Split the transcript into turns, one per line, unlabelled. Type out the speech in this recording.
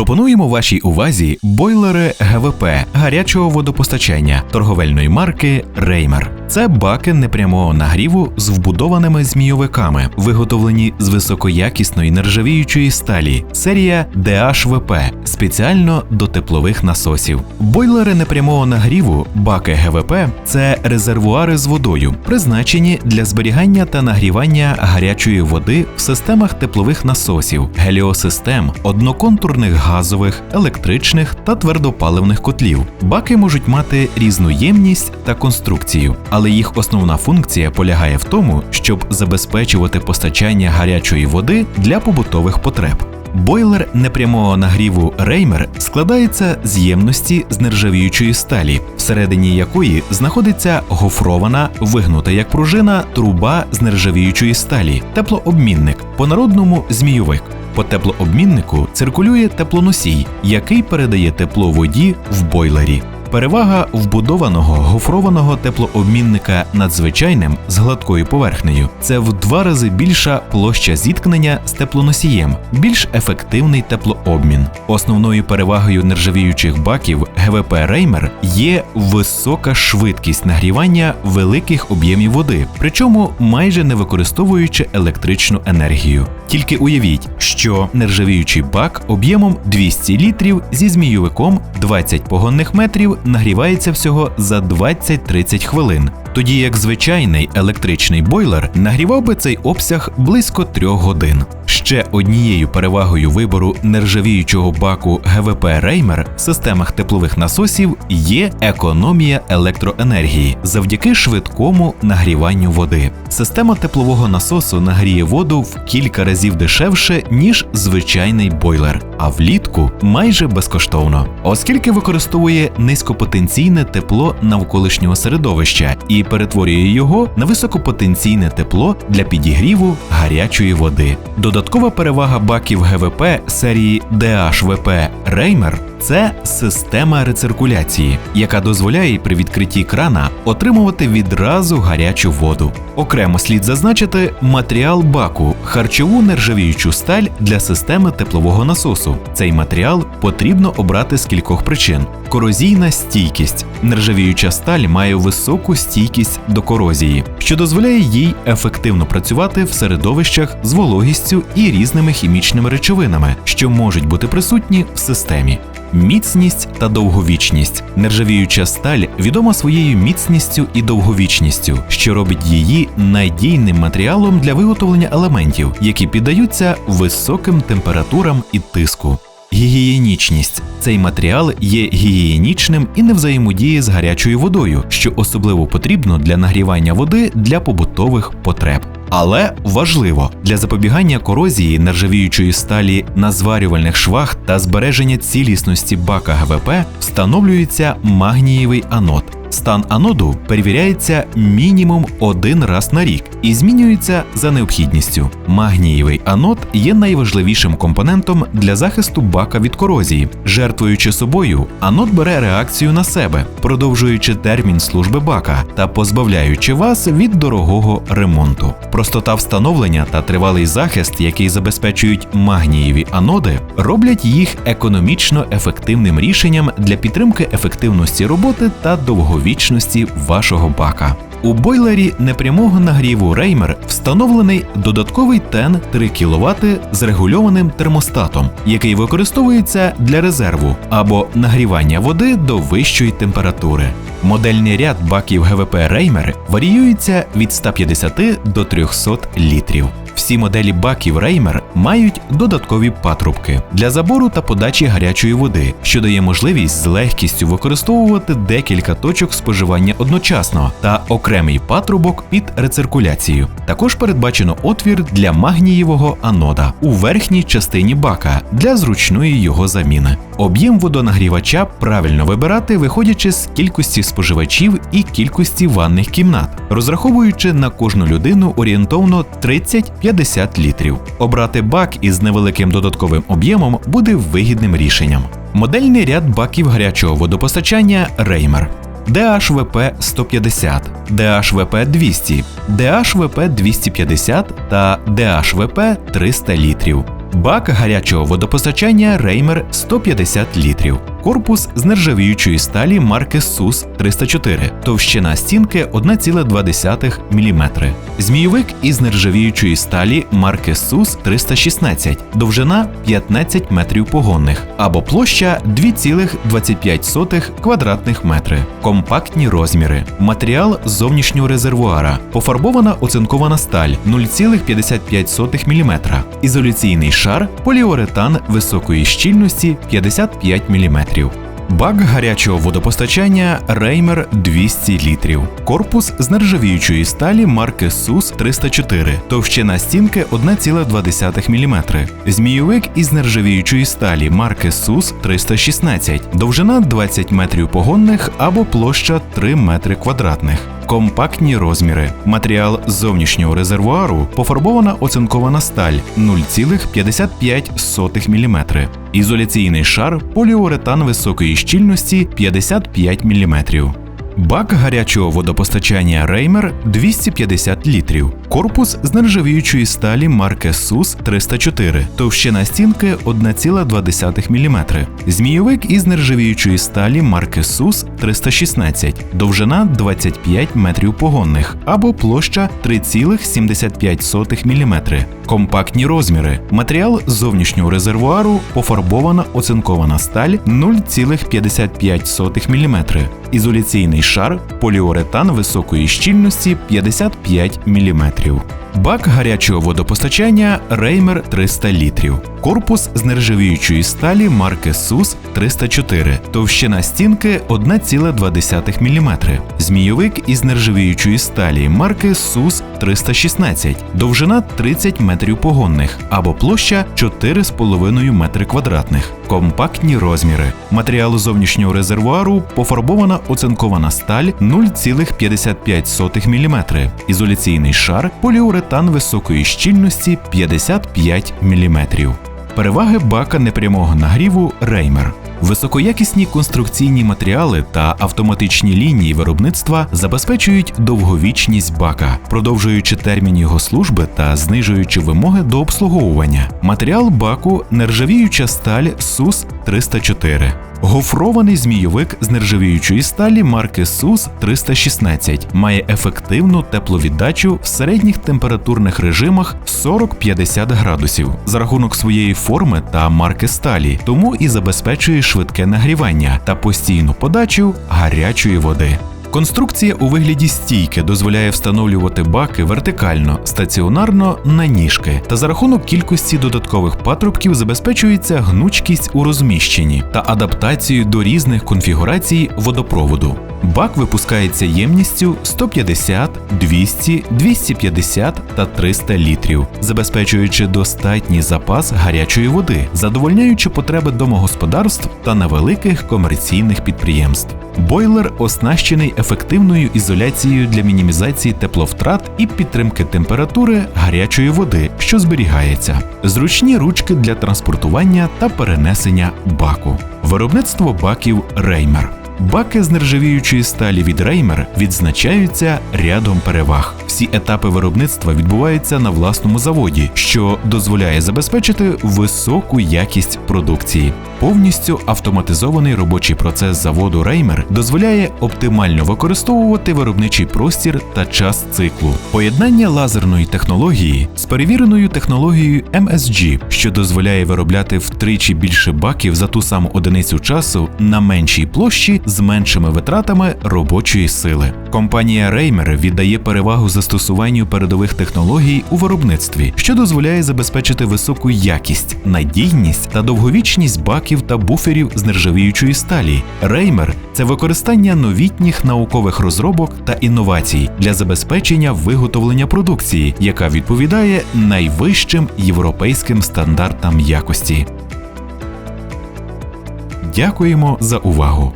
Пропонуємо вашій увазі бойлери ГВП гарячого водопостачання торговельної марки Реймер. Це баки непрямого нагріву з вбудованими змійовиками, виготовлені з високоякісної нержавіючої сталі, серія DHVP, спеціально до теплових насосів. Бойлери непрямого нагріву, баки ГВП це резервуари з водою, призначені для зберігання та нагрівання гарячої води в системах теплових насосів, геліосистем, одноконтурних газових, електричних та твердопаливних котлів. Баки можуть мати різну ємність та конструкцію, але їх основна функція полягає в тому, щоб забезпечувати постачання гарячої води для побутових потреб. Бойлер непрямого нагріву Реймер складається з ємності з нержавіючої сталі, всередині якої знаходиться гофрована, вигнута як пружина труба з нержавіючої сталі, теплообмінник, по-народному змійовик. По теплообміннику циркулює теплоносій, який передає тепло воді в бойлері. Перевага вбудованого гофрованого теплообмінника надзвичайним з гладкою поверхнею це в два рази більша площа зіткнення з теплоносієм, більш ефективний теплообмін. Основною перевагою нержавіючих баків ГВП Реймер є висока швидкість нагрівання великих об'ємів води, причому майже не використовуючи електричну енергію. Тільки уявіть, що нержавіючий бак об'ємом 200 літрів зі змійовиком 20 погонних метрів нагрівається всього за 20-30 хвилин, тоді як звичайний електричний бойлер нагрівав би цей обсяг близько 3 годин. Ще однією перевагою вибору нержавіючого баку ГВП Реймер в системах теплових насосів є економія електроенергії завдяки швидкому нагріванню води. Система теплового насосу нагріє воду в кілька разів дешевше, ніж звичайний бойлер, а влітку майже безкоштовно, оскільки використовує низькопотенційне тепло навколишнього середовища і перетворює його на високопотенційне тепло для підігріву гарячої води. Додаткова перевага баків ГВП серії DHVP Реймер це система рециркуляції, яка дозволяє при відкритті крана отримувати відразу гарячу воду. Окремо слід зазначити матеріал баку, харчову нержавіючу сталь для системи теплового насосу. Цей матеріал потрібно обрати з кількох причин: корозійна стійкість. Нержавіюча сталь має високу стійкість до корозії, що дозволяє їй ефективно працювати в середовищах з вологістю різними хімічними речовинами, що можуть бути присутні в системі. Міцність та довговічність. Нержавіюча сталь відома своєю міцністю і довговічністю, що робить її надійним матеріалом для виготовлення елементів, які піддаються високим температурам і тиску. Гігієнічність цей матеріал є гігієнічним і не взаємодіє з гарячою водою, що особливо потрібно для нагрівання води для побутових потреб. Але важливо для запобігання корозії нержавіючої сталі на зварювальних швах та збереження цілісності бака ГВП встановлюється магнієвий анод. Стан аноду перевіряється мінімум один раз на рік і змінюється за необхідністю. Магнієвий анод є найважливішим компонентом для захисту бака від корозії. Жертвуючи собою, анод бере реакцію на себе, продовжуючи термін служби бака та позбавляючи вас від дорогого ремонту. Простота встановлення та тривалий захист, який забезпечують магнієві аноди, роблять їх економічно ефективним рішенням для підтримки ефективності роботи та довговічності довговічності вашого бака. У бойлері непрямого нагріву Реймер встановлений додатковий тен 3 кВт з регульованим термостатом, який використовується для резерву або нагрівання води до вищої температури. Модельний ряд баків ГВП Реймер варіюється від 150 до 300 літрів. Всі моделі баків Реймер мають додаткові патрубки для забору та подачі гарячої води, що дає можливість з легкістю використовувати декілька точок споживання одночасно та окремий патрубок під рециркуляцію. Також передбачено отвір для магнієвого анода у верхній частині бака для зручної його заміни. Об'єм водонагрівача правильно вибирати, виходячи з кількості споживачів і кількості ванних кімнат, розраховуючи на кожну людину орієнтовно 30-50 літрів. Обрати бак із невеликим додатковим об'ємом буде вигідним рішенням. Модельний ряд баків гарячого водопостачання Реймер. DHVP 150, DHVP 200, DHVP 250 та DHVP 300 літрів. Бак гарячого водопостачання Реймер 150 літрів. Корпус з нержавіючої сталі марки SUS 304, товщина стінки 1,2 мм. Змійовик із нержавіючої сталі марки SUS 316, довжина 15 метрів погонних або площа 2,25 квадратних метри. Компактні розміри. Матеріал зовнішнього резервуара. Пофарбована оцинкована сталь 0,55 мм. Ізоляційний шар поліуретан високої щільності 55 мм. Бак гарячого водопостачання Реймер 200 літрів. Корпус з нержавіючої сталі марки СУС 304, товщина стінки 1,2 мм. Змійовик із нержавіючої сталі марки СУС 316, довжина 20 метрів погонних або площа 3 метри квадратних. Компактні розміри. Матеріал зовнішнього резервуару пофарбована оцинкована сталь 0,55 мм. Ізоляційний шар поліуретан високої щільності 55 мм. Бак гарячого водопостачання Реймер 250 літрів. Корпус з нержавіючої сталі марки SUS 304, товщина стінки 1,2 мм. Змійовик із нержавіючої сталі марки SUS 316, довжина 25 метрів погонних або площа 3,75 мм. Компактні розміри. Матеріал зовнішнього резервуару пофарбована оцинкована сталь 0,55 мм. Ізоляційний шар поліуретан високої щільності 55 мм. Бак гарячого водопостачання Реймер 300 літрів. Корпус з нержавіючої сталі марки SUS 304, товщина стінки 1,2 мм. Змійовик із нержавіючої сталі марки SUS 316, довжина 30 метрів погонних або площа 4,5 метри квадратних. Компактні розміри. матеріалу зовнішнього резервуару пофарбована оцинкована сталь 0,55 мм. Ізоляційний шар поліуретан високої щільності 55 мм. Переваги бака непрямого нагріву Реймер. Високоякісні конструкційні матеріали та автоматичні лінії виробництва забезпечують довговічність бака, продовжуючи термін його служби та знижуючи вимоги до обслуговування. Матеріал баку нержавіюча сталь СУС 304. Гофрований змійовик з нержавіючої сталі марки SUS 316 має ефективну тепловіддачу в середніх температурних режимах 40-50 градусів. За рахунок своєї форми та марки сталі, тому і забезпечує швидке нагрівання та постійну подачу гарячої води. Конструкція у вигляді стійки дозволяє встановлювати баки вертикально, стаціонарно на ніжки, та за рахунок кількості додаткових патрубків забезпечується гнучкість у розміщенні та адаптацію до різних конфігурацій водопроводу. Бак випускається ємністю 150, 200, 250 та 300 літрів, забезпечуючи достатній запас гарячої води, задовольняючи потреби домогосподарств та невеликих комерційних підприємств. Бойлер оснащений ефективною ізоляцією для мінімізації тепловтрат і підтримки температури гарячої води, що зберігається, зручні ручки для транспортування та перенесення баку, виробництво баків Реймер. Баки з нержавіючої сталі від Реймер відзначаються рядом переваг. Всі етапи виробництва відбуваються на власному заводі, що дозволяє забезпечити високу якість продукції. Повністю автоматизований робочий процес заводу Реймер дозволяє оптимально використовувати виробничий простір та час циклу, поєднання лазерної технології з перевіреною технологією MSG, що дозволяє виробляти втричі більше баків за ту саму одиницю часу на меншій площі з меншими витратами робочої сили. Компанія Реймер віддає перевагу застосуванню передових технологій у виробництві, що дозволяє забезпечити високу якість, надійність та довговічність баків та буферів з нержавіючої сталі. Реймер це використання новітніх наукових розробок та інновацій для забезпечення виготовлення продукції, яка відповідає найвищим європейським стандартам якості. Дякуємо за увагу!